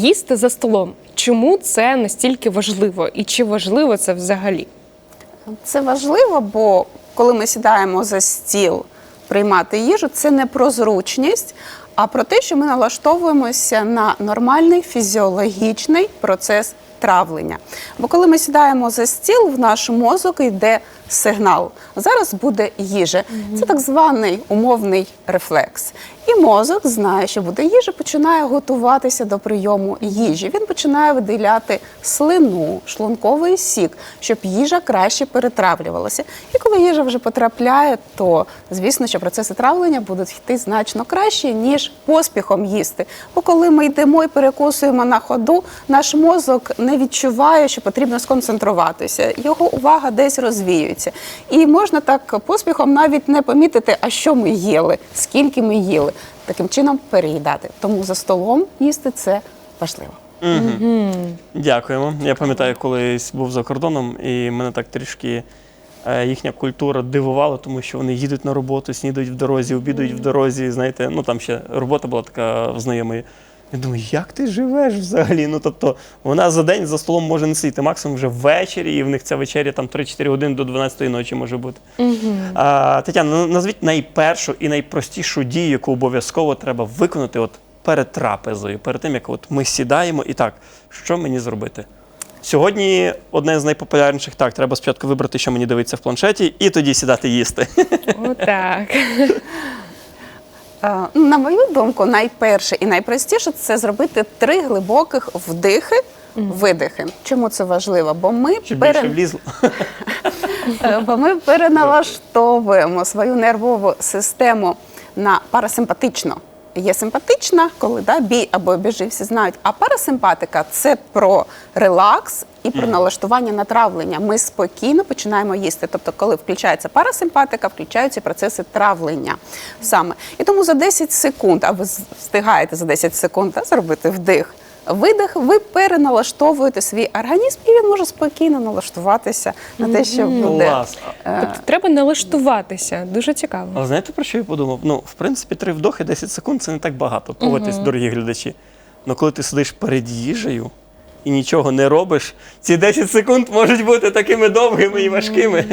Їсти за столом. Чому це настільки важливо? І чи важливо це взагалі? Це важливо, бо коли ми сідаємо за стіл приймати їжу, це не про зручність, а про те, що ми налаштовуємося на нормальний фізіологічний процес травлення. Бо коли ми сідаємо за стіл, в наш мозок йде сигнал. Зараз буде їжа. Це так званий умовний рефлекс. І мозок знає, що буде їжа, починає готуватися до прийому їжі. Він починає виділяти слину, шлунковий сік, щоб їжа краще перетравлювалася. І коли їжа вже потрапляє, то звісно, що процеси травлення будуть йти значно краще, ніж поспіхом їсти. Бо коли ми йдемо і перекусуємо на ходу, наш мозок не відчуває, що потрібно сконцентруватися. Його увага десь розвіюється. І можна так поспіхом навіть не помітити, а що ми їли, скільки ми їли. Таким чином переїдати. Тому за столом їсти це важливо. Дякуємо. Я пам'ятаю, колись був за кордоном, і мене так трішки е, їхня культура дивувала, тому що вони їдуть на роботу, снідають в дорозі, обідають в дорозі. Знаєте, ну там ще робота була така в знайомої. Я думаю, як ти живеш взагалі? Ну тобто вона за день за столом може не сидіти, максимум вже ввечері, і в них ця вечеря там 3-4 години до 12-ї ночі може бути. А, Тетяна, ну, назвіть найпершу і найпростішу дію, яку обов'язково треба виконати от перед трапезою, перед тим, як от ми сідаємо і так, що мені зробити? Сьогодні одне з найпопулярніших так, треба спочатку вибрати, що мені дивиться в планшеті, і тоді сідати їсти. Отак. Е, ну, На мою думку, найперше і найпростіше це зробити три глибоких вдихи. Видихи. Чому це важливо? Бо ми, Щоб пере- більше влізло. Е, бо ми переналаштовуємо свою нервову систему на парасимпатичну. Є симпатична, коли да, бій або біжи, всі знають. А парасимпатика це про релакс і про налаштування на травлення. Ми спокійно починаємо їсти. Тобто, коли включається парасимпатика, включаються процеси травлення саме. І тому за 10 секунд, а ви встигаєте за 10 секунд да, зробити вдих. Видих, ви переналаштовуєте свій організм, і він може спокійно налаштуватися на те, що буде. Клас. Тобто треба налаштуватися. Дуже цікаво. Але знаєте, про що я подумав? Ну, в принципі, три вдохи, 10 секунд це не так багато. Поводьтесь, дорогі глядачі. Але коли ти сидиш перед їжею і нічого не робиш, ці 10 секунд можуть бути такими довгими і важкими.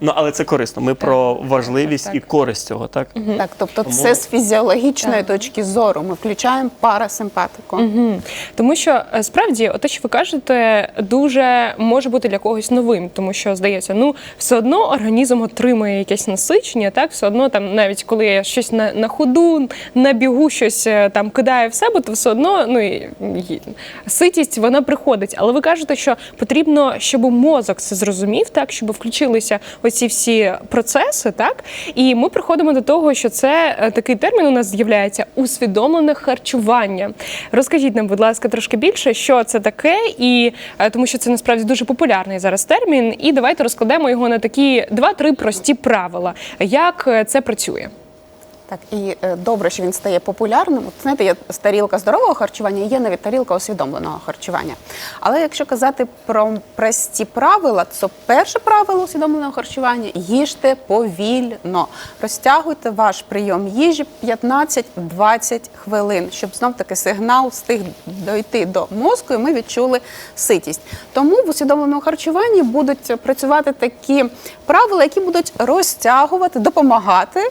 Ну, але це корисно. Ми про важливість так, і користь цього, так? Так, тобто Тому- це з фізіологічної точки зору. Ми включаємо парасимпатику. Мгм. Тому що е, справді, те, що ви кажете, дуже може бути для когось новим, тому що здається, ну все одно організм отримує якесь насичення, так все одно там, навіть коли я щось на, на ходу, на бігу щось е, там кидаю в себе, то все одно ну і, і ситість вона приходить. Але ви кажете, що потрібно, щоб мозок це зрозумів, так щоб включилися оці всі процеси, так і ми приходимо до того, що це е, такий термін у нас з'являється усвідомлене харчування. Розкажіть нам, будь ласка, трошки більше, що це таке, і е, тому що це насправді дуже популярний зараз термін. І давайте розкладемо його на такі два-три прості правила, як е, це працює. Так, і е, добре, що він стає популярним. От, знаєте, є тарілка здорового харчування, є навіть тарілка усвідомленого харчування. Але якщо казати про прості правила, то перше правило усвідомленого харчування їжте повільно. Розтягуйте ваш прийом їжі 15-20 хвилин, щоб знов таки сигнал встиг дойти до мозку, і ми відчули ситість. Тому в усвідомленому харчуванні будуть працювати такі правила, які будуть розтягувати, допомагати?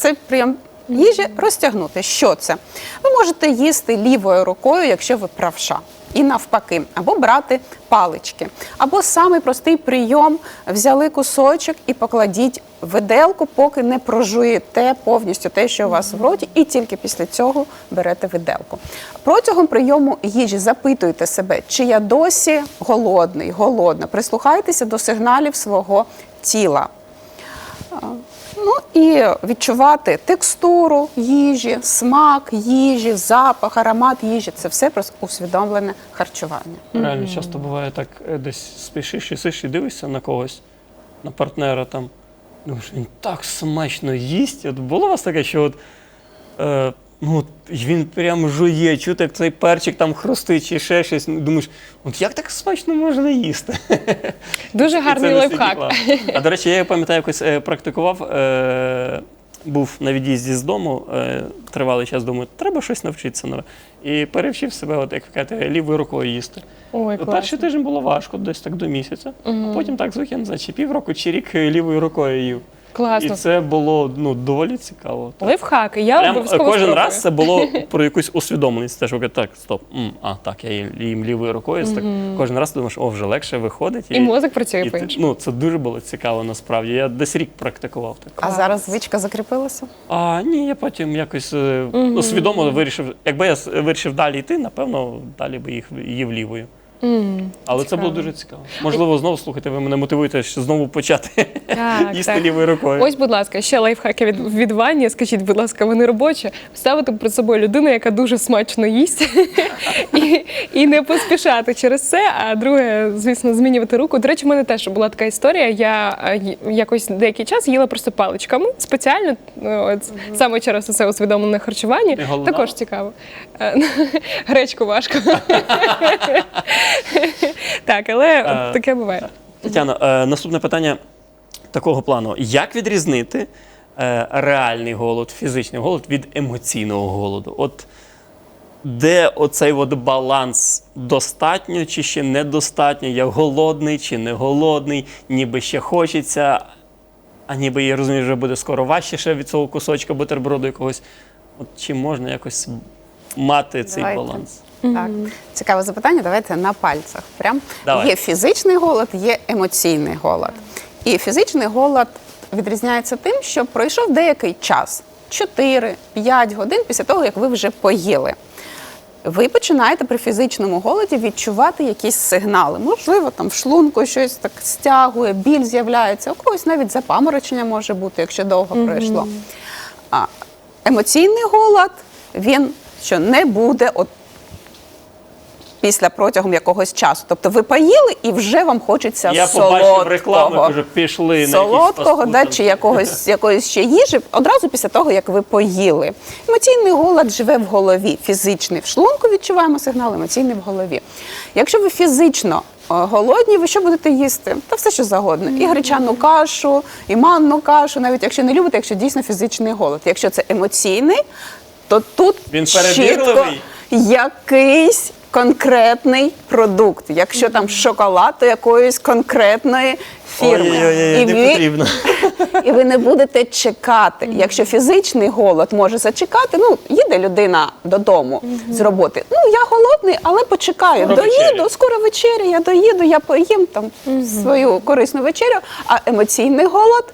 Цей прийом їжі розтягнути. Що це? Ви можете їсти лівою рукою, якщо ви правша. І навпаки, або брати палички. Або самий простий прийом взяли кусочок і покладіть виделку, поки не прожуєте повністю те, що у вас в роті, і тільки після цього берете виделку. Протягом прийому їжі запитуйте себе, чи я досі голодний, голодна. Прислухайтеся до сигналів свого тіла. Ну і відчувати текстуру їжі, смак їжі, запах, аромат їжі це все про усвідомлене харчування. Реально, часто буває так, е, десь спішиш, їсиш і дивишся на когось, на партнера там. Думаєш, він так смачно їсть. От було у вас таке, що от, е, ну, він прям жує, чути, як цей перчик там хрустить чи ще щось. Ну, Думаєш, от як так смачно можна їсти? Дуже гарний лайфхак. А до речі, я пам'ятаю, якось е, практикував. Е, був на від'їзді з дому, е, тривалий час думаю, треба щось навчитися нове. І перевчив себе, от як ви кажете, лівою рукою їсти. Ой, Перший тиждень було важко, десь так до місяця. А потім так звик, я не знаю, чи півроку, чи рік е, лівою рукою їв. Класно. І це було ну, доволі цікаво. Так. Лайфхаки. Я Прям е, обов'язково кожен спробую. раз це було про якусь усвідомленість. Теж так, стоп, м, а так, я їм, їм лівою рукою. Так, кожен раз ти думаєш, о, вже легше виходить. І мозок працює ти- по-іншому. Ну, це дуже було цікаво насправді. Я десь рік практикував так. А зараз звичка закріпилася? А ні, я потім якось е, ну, свідомо вирішив. Якби я с- вирішив далі йти, напевно, далі би їх їв лівою. М, Але це було дуже цікаво. Можливо, знову слухайте, ви мене мотивуєте знову почати Так, їсти так. лівою рукою. Ось, будь ласка, ще лайфхаки від, від Вані. Скажіть, будь ласка, вони робочі. Ставити перед собою людину, яка дуже смачно їсть, і, і не поспішати через це. А друге, звісно, змінювати руку. До речі, в мене теж була така історія. Я е, якось деякий час їла просто паличками спеціально, ну, от, саме через це усвідомлене харчування. Також цікаво. Е, Гречку важко. Так, але Е, от таке буває. Тетяно, е, наступне питання такого плану: як відрізнити е, реальний голод, фізичний голод від емоційного голоду? От де оцей от баланс достатньо чи ще недостатньо? Я голодний чи не голодний, ніби ще хочеться, а ніби я розумію, вже буде скоро важче ще від цього кусочка бутерброду якогось. От чи можна якось мати цей Давайте. баланс? Так, цікаве запитання. Давайте на пальцях. Прям Давай. є фізичний голод, є емоційний голод. І фізичний голод відрізняється тим, що пройшов деякий час 4-5 годин після того, як ви вже поїли. Ви починаєте при фізичному голоді відчувати якісь сигнали. Можливо, там в шлунку щось так стягує, біль з'являється, у когось навіть запаморочення може бути, якщо довго пройшло. А емоційний голод він що не буде от після протягом якогось часу. Тобто ви поїли і вже вам хочеться Я солодкого. побачив рекламу, кажу, пішли солодкого, фастфуд да, чи якогось якоїсь ще їжі одразу після того, як ви поїли. Емоційний голод живе в голові. Фізичний в шлунку відчуваємо сигнал, емоційний в голові. Якщо ви фізично е, голодні, ви що будете їсти? Та все, що завгодно. І гречану кашу, і манну кашу, навіть якщо не любите, якщо дійсно фізичний голод. Якщо це емоційний, то тут Він чітко якийсь конкретний продукт. Якщо там шоколад, то якоїсь конкретної фірми. Ой-ой-ой, І не ви- потрібно. і ви не будете чекати. Якщо фізичний голод може зачекати, ну їде людина додому з роботи. Ну я голодний, але почекаю. Скоро доїду, вечеря. скоро вечеря, я доїду, я поїм там свою корисну вечерю. А емоційний голод.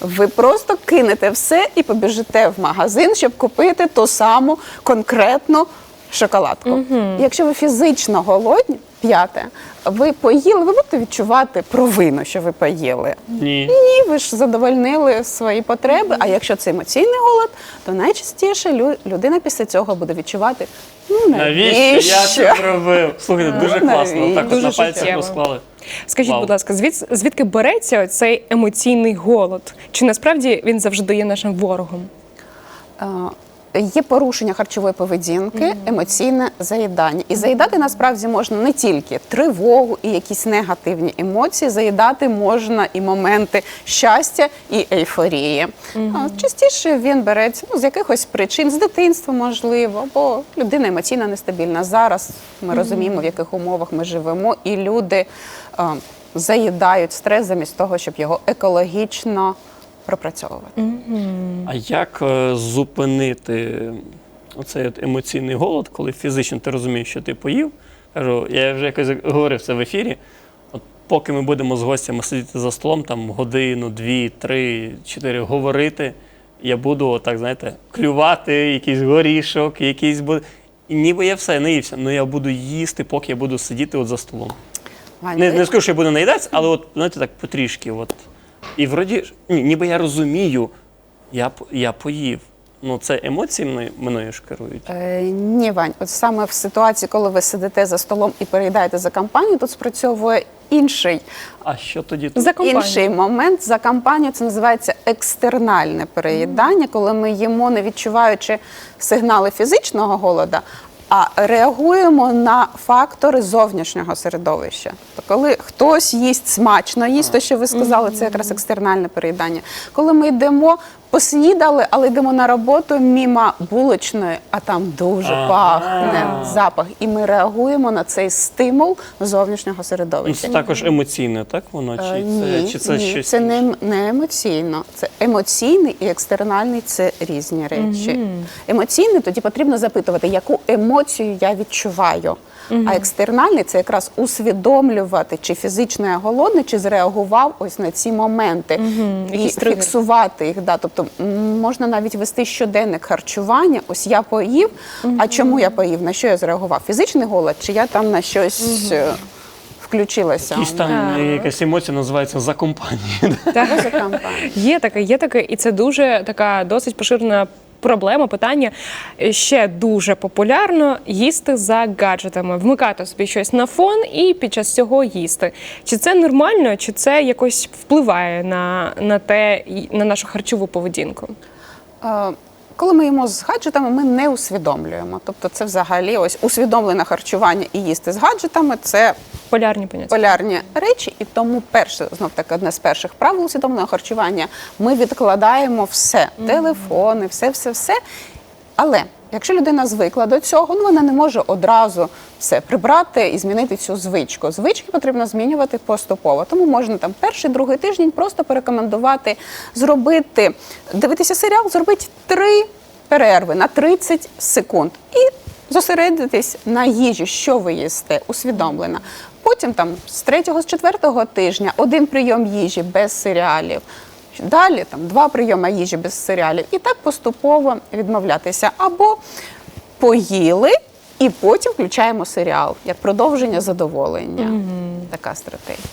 Ви просто кинете все і побіжите в магазин, щоб купити ту саму конкретну шоколадку. Якщо ви фізично голодні, п'яте, ви поїли, ви будете відчувати провину, що ви поїли. Ні. Ні, ви ж задовольнили свої потреби. А якщо це емоційний голод, то найчастіше лю- людина після цього буде відчувати. Ну Навіщо я це зробив? Слухайте, дуже Ну, класно. навіщо? Так от на пальцях розклали. Скажіть, Вау. будь ласка, звід, звідки береться цей емоційний голод? Чи насправді він завжди є нашим ворогом? Є порушення харчової поведінки, емоційне заїдання. І заїдати насправді можна не тільки тривогу і якісь негативні емоції, заїдати можна і моменти щастя і ейфорії. Частіше він береться ну, з якихось причин, з дитинства, можливо, бо людина емоційно нестабільна. Зараз ми розуміємо, в яких умовах ми живемо, і люди заїдають стрес замість того, щоб його екологічно пропрацьовувати. А як е, зупинити оцей от емоційний голод, коли фізично ти розумієш, що ти поїв? Кажу, я вже якось говорив це в ефірі. От поки ми будемо з гостями сидіти за столом, там годину, дві, три, чотири говорити, я буду отак, знаєте, клювати якийсь горішок, якийсь буде. І ніби я все наївся, але я буду їсти, поки я буду сидіти от за столом. Вань, Не, не скажу, що я буду наїдатися, але от, знаєте, так потрішки. От. І вроді, ні, ніби я розумію, я, я поїв. Ну, це емоції мною, мною ж керують. Е, ні, Вань, от саме в ситуації, коли ви сидите за столом і переїдаєте за кампанію, тут спрацьовує інший, А що тоді? тут? За компанію. інший момент. За кампанію це називається екстернальне переїдання, коли ми їмо, не відчуваючи сигнали фізичного голода, а реагуємо на фактори зовнішнього середовища. То коли хтось їсть смачно, їсть то що ви сказали, це якраз екстернальне переїдання. Коли ми йдемо Поснідали, але йдемо на роботу мімо булочної, а там дуже Ага. пахне запах. І ми реагуємо на цей стимул зовнішнього Ну, середовища. Це також емоційне, так воно? Чи Е, це, ні, чи це ні, щось? це інше? не, не емоційно. Це емоційний і екстернальний це різні речі. Емоційний тоді потрібно запитувати, яку емоцію я відчуваю. А екстернальний це якраз усвідомлювати, чи фізично я голодний, чи зреагував ось на ці моменти і Якісь тригери. фіксувати їх. Да. Тобто м, можна навіть вести щоденник харчування. Ось я поїв. А чому я поїв? На що я зреагував? Фізичний голод, чи я там на щось е, включилася? Якісь там Так. якась емоція називається за компанію. Так. за компанію. Є таке, є таке, і це дуже така досить поширена проблема, питання. Ще дуже популярно їсти за гаджетами, вмикати собі щось на фон і під час цього їсти. Чи це нормально, чи це якось впливає на, на те, на нашу харчову поведінку? Коли ми їмо з гаджетами, ми не усвідомлюємо. Тобто, це взагалі ось усвідомлене харчування і їсти з гаджетами це Полярні поняття. полярні речі, і тому перше, знов таки, одне з перших правил усвідомленого харчування. Ми відкладаємо все, телефони, все, все, все. Але якщо людина звикла до цього, ну вона не може одразу все прибрати і змінити цю звичку. Звички потрібно змінювати поступово. Тому можна там перший, другий тиждень просто порекомендувати зробити, дивитися серіал, зробити три перерви на 30 секунд. І зосередитись на їжі, що ви їсте, усвідомлено. Потім там з третього, з четвертого тижня один прийом їжі без серіалів. Далі там два прийоми їжі без серіалів. І так поступово відмовлятися. Або поїли, і потім включаємо серіал як продовження задоволення. Така стратегія.